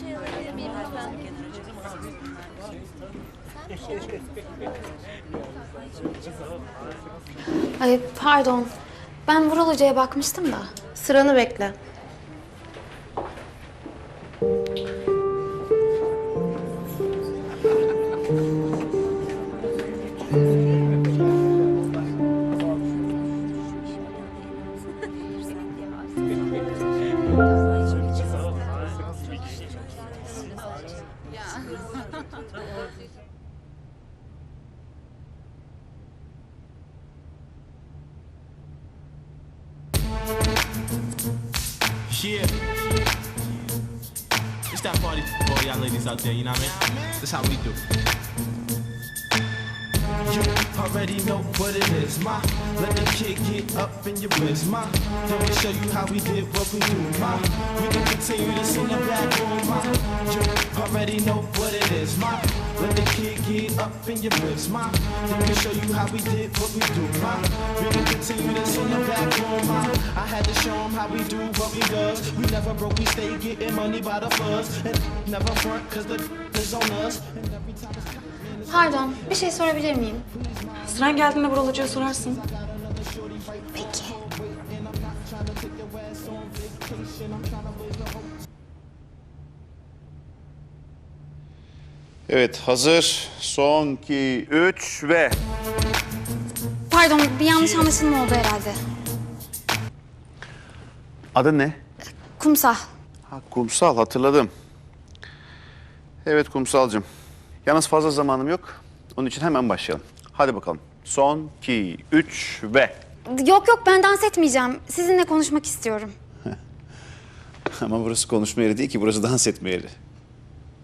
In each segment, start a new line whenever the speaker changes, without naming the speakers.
çay alabilir miyim lütfen?
Ay pardon. Ben Vural Hoca'ya bakmıştım da.
Sıranı bekle.
It's that party for all y'all ladies out there, you know what I mean? That's how we do. You already know what it is, ma. Let the kid get up in your wrist, ma. Let me show you how we did what we do, ma. We can continue this in the back room, ma. You already know what it is, ma. Let the kid get up in your wrist, ma. Let me show you how we did what we do, ma. We can continue this in the back room, ma. I had to show 'em how we do what we does. We never broke, we stay getting money by the fuzz. And never front, cause the is on us.
Pardon, bir şey sorabilir miyim?
Sıran geldiğinde Vural Hoca'ya sorarsın.
Peki.
Evet hazır. Son, iki, üç ve...
Pardon, bir yanlış anlaşılma oldu herhalde.
Adı ne?
Kumsal.
Ha, kumsal hatırladım. Evet kumsalcığım. Yalnız fazla zamanım yok. Onun için hemen başlayalım. Hadi bakalım. Son, iki, üç ve...
Yok yok, ben dans etmeyeceğim. Sizinle konuşmak istiyorum.
Ama burası konuşma yeri değil ki, burası dans etme yeri.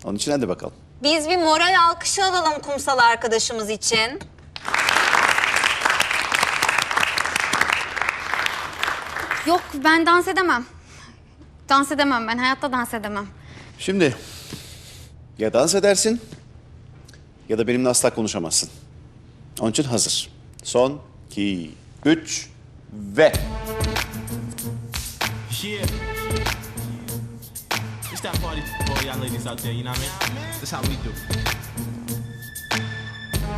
Onun için hadi bakalım.
Biz bir moral alkışı alalım kumsal arkadaşımız için.
Yok, ben dans edemem. Dans edemem ben, hayatta dans edemem.
Şimdi ya dans edersin ya da benimle asla konuşamazsın. Onun için hazır. Son, iki, üç ve...
Yeah. It's that party for all y'all ladies out there, you know what I mean? That's how we do.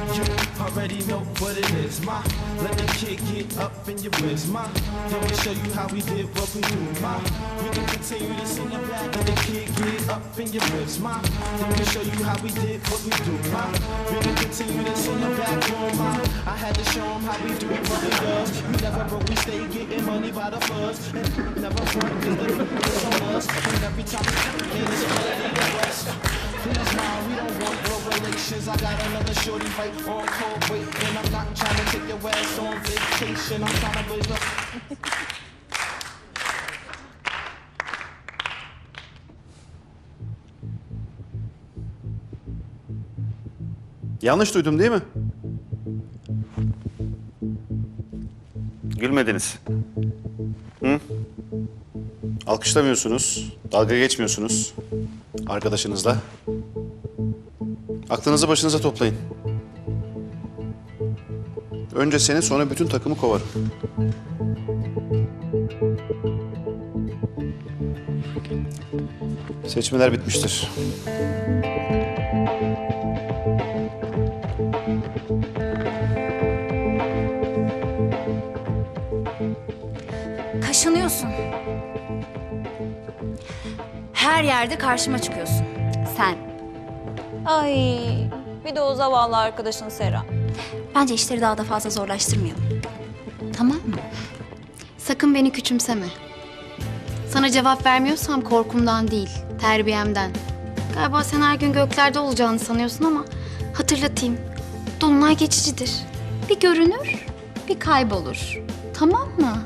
You already know what it is, ma. Let the kid get up in your wrist, ma. Let me show you how we did what we do, ma. We can continue this in the back. Let the kid get up in your wrist, ma. Let me show you how we did what we do, ma. We can continue this in the back room, ma. I had to show 'em how we do it, what we does. We never broke, we stay getting money by the fuzz. And never front, cause the is on us. And every time we come in, it's better than the rest. Please, ma, we don't want real relations. I got another shorty right on cold wait. And I'm not trying to take your ass on vacation. I'm trying to blaze up.
Yanlış duydum değil mi? Gülmediniz. Hı? Alkışlamıyorsunuz, dalga geçmiyorsunuz arkadaşınızla. Aklınızı başınıza toplayın. Önce seni sonra bütün takımı kovarım. Seçmeler bitmiştir.
Kaşınıyorsun. Her yerde karşıma çıkıyorsun. Sen. Ay bir de o zavallı arkadaşın Sera.
Bence işleri daha da fazla zorlaştırmayalım. Tamam mı? Sakın beni küçümseme. Sana cevap vermiyorsam korkumdan değil, terbiyemden. Galiba sen her gün göklerde olacağını sanıyorsun ama hatırlatayım. Dolunay geçicidir. Bir görünür, bir kaybolur. Tamam mı?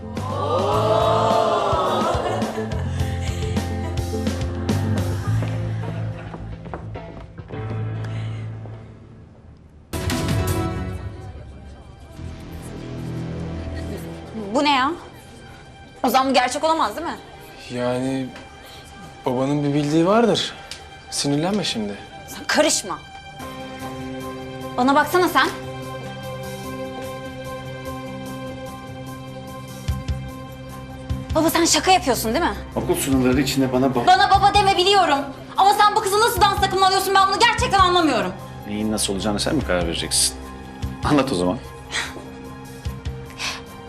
Bu ne ya? O zaman bu gerçek olamaz değil mi?
Yani babanın bir bildiği vardır. Sinirlenme şimdi.
Sen karışma. Bana baksana sen. Baba sen şaka yapıyorsun değil mi?
Okul sınırları içinde bana bak.
Bana baba deme biliyorum. Ama sen bu kızı nasıl dans takımına alıyorsun ben bunu gerçekten anlamıyorum.
Neyin nasıl olacağını sen mi karar vereceksin? Anlat o zaman.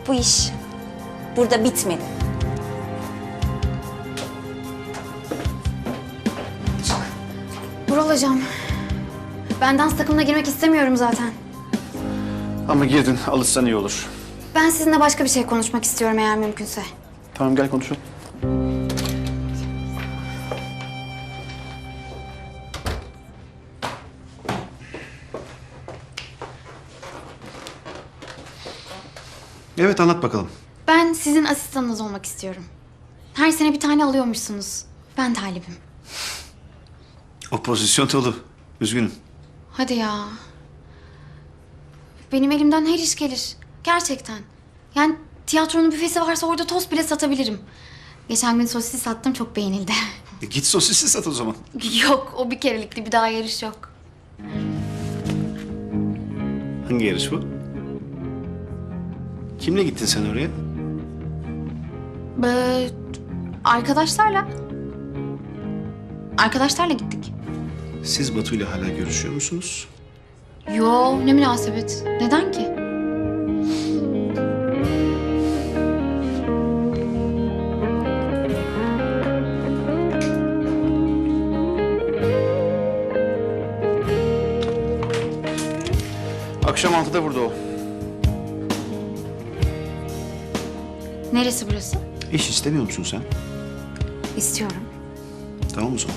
Bu iş burada bitmedi.
Vural hocam. Ben dans takımına girmek istemiyorum zaten.
Ama girdin, alışsan iyi olur.
Ben sizinle başka bir şey konuşmak istiyorum eğer mümkünse.
Tamam gel konuşalım. Evet anlat bakalım.
Ben sizin asistanınız olmak istiyorum. Her sene bir tane alıyormuşsunuz. Ben talibim.
O pozisyon dolu. Üzgünüm.
Hadi ya. Benim elimden her iş gelir. Gerçekten. Yani tiyatronun büfesi varsa orada tost bile satabilirim. Geçen gün sosis sattım çok beğenildi.
E, git sosisi sat o zaman.
yok o bir kerelikti bir daha yarış yok.
Hangi yarış bu? Kimle gittin sen oraya?
Ee, arkadaşlarla. Arkadaşlarla gittik.
Siz Batu ile hala görüşüyor musunuz?
Yo ne münasebet. Neden ki?
Akşam 6'da burada ol.
Neresi burası?
İş istemiyor musun sen?
İstiyorum.
Tamam o zaman.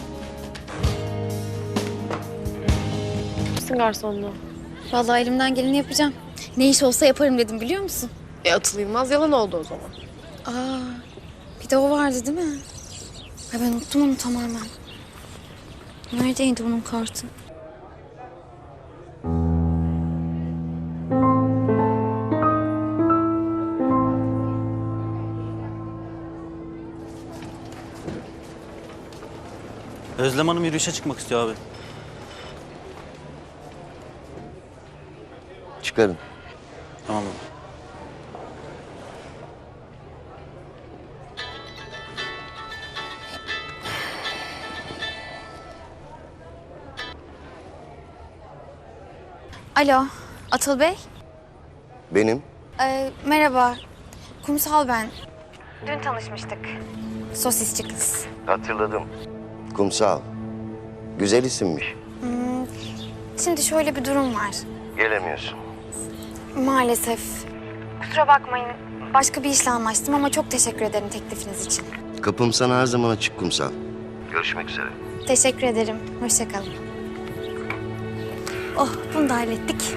Mısın garsonluğu?
Vallahi elimden geleni yapacağım. Ne iş olsa yaparım dedim biliyor musun?
E Atıl Yılmaz yalan oldu o zaman.
Aa, bir de o vardı değil mi? Ay ben unuttum onu tamamen. Neredeydi onun kartı?
Özlem Hanım yürüyüşe çıkmak istiyor abi.
Çıkarın.
Tamam baba.
Alo, Atıl Bey.
Benim.
Ee, merhaba, Kumsal ben. Dün tanışmıştık. Sosisçi kız.
Hatırladım. Kumsal. Güzel isimmiş.
Şimdi şöyle bir durum var.
Gelemiyorsun.
Maalesef. Kusura bakmayın. Başka bir işle anlaştım ama çok teşekkür ederim teklifiniz için.
Kapım sana her zaman açık Kumsal. Görüşmek üzere.
Teşekkür ederim. Hoşça kalın. Oh, bunu da hallettik.